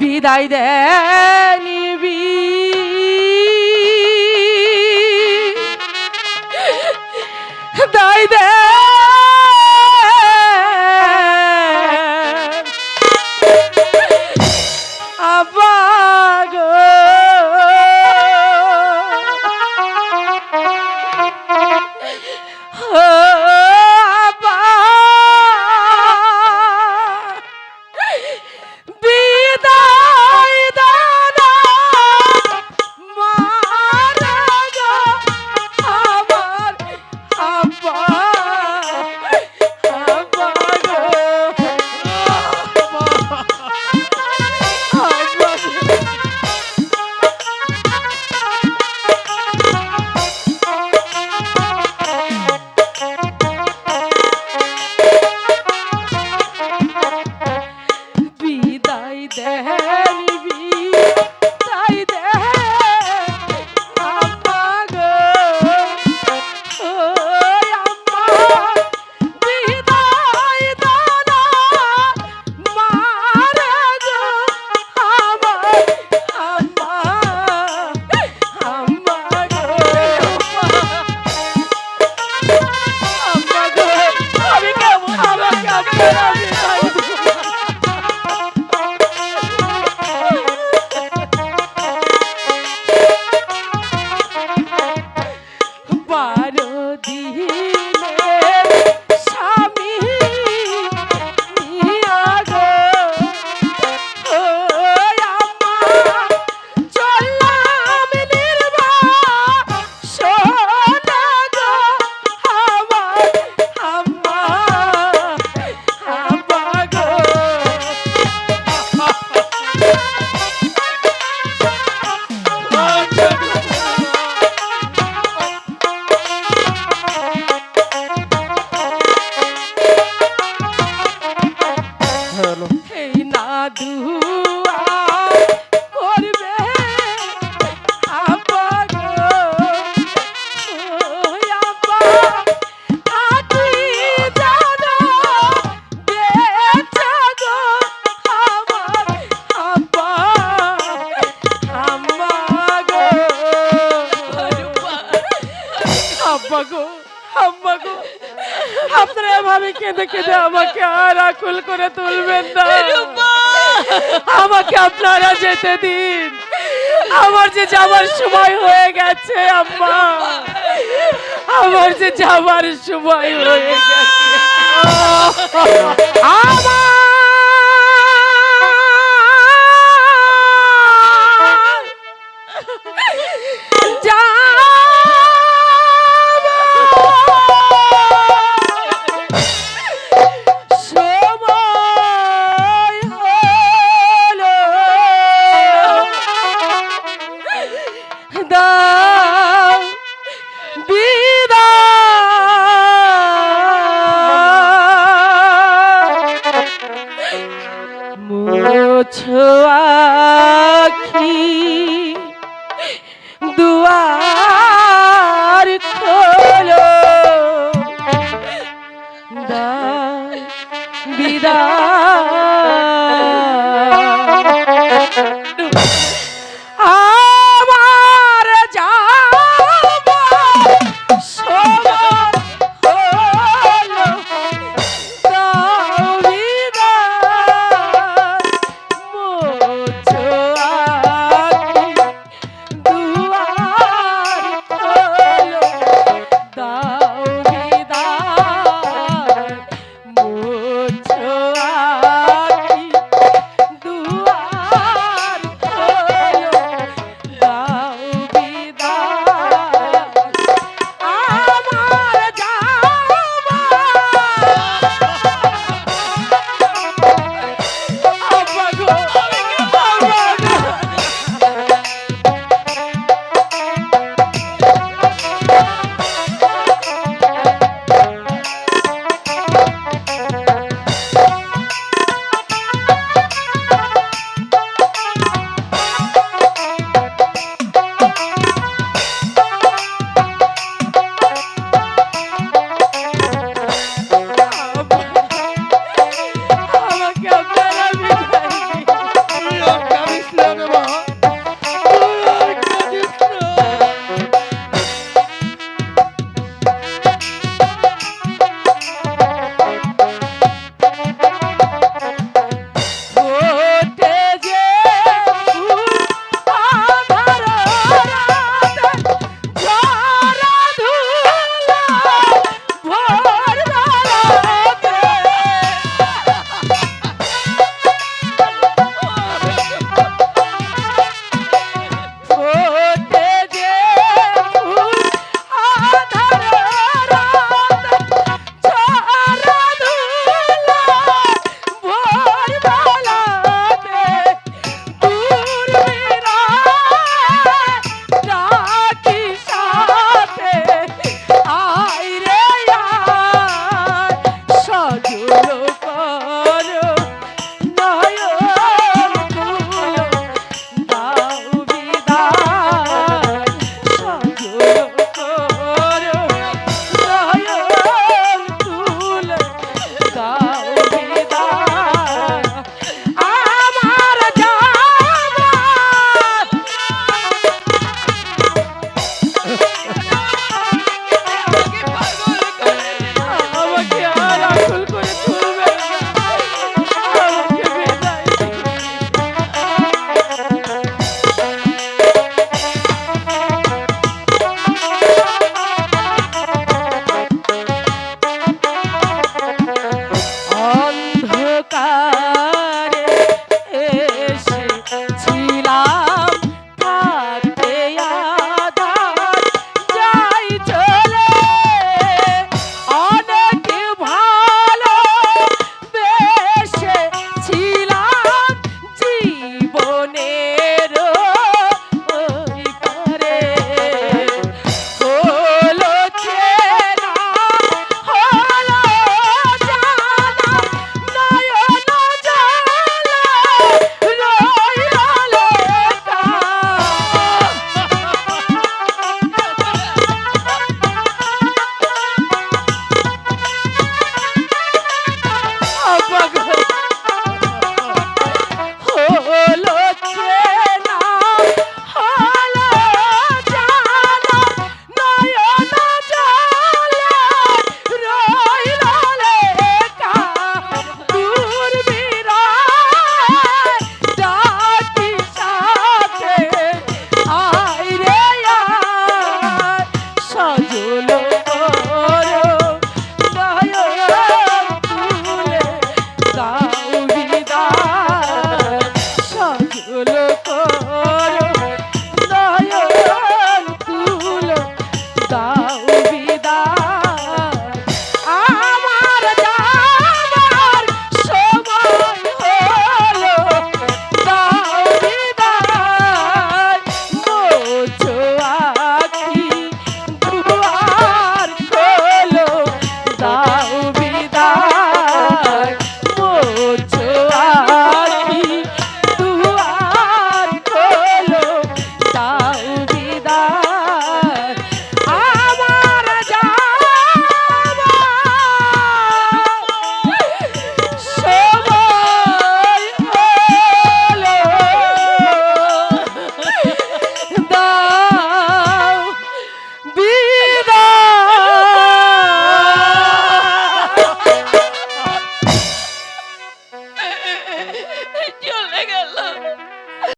বিদায় দেনিবি দায়। দে আবাগো Yeah. আব্বাগো আব্বাগো। আপনারা এভাবে কেঁদে কেঁদে আমাকে আর আকুল করে তুলবেন না। আমাকে আপনারা যেতে দিন। আমার যে যাওয়ার সময় হয়ে গেছে আম্মা আমার যে যাওয়ার সময় হয়ে গেছে। আমার বিদায়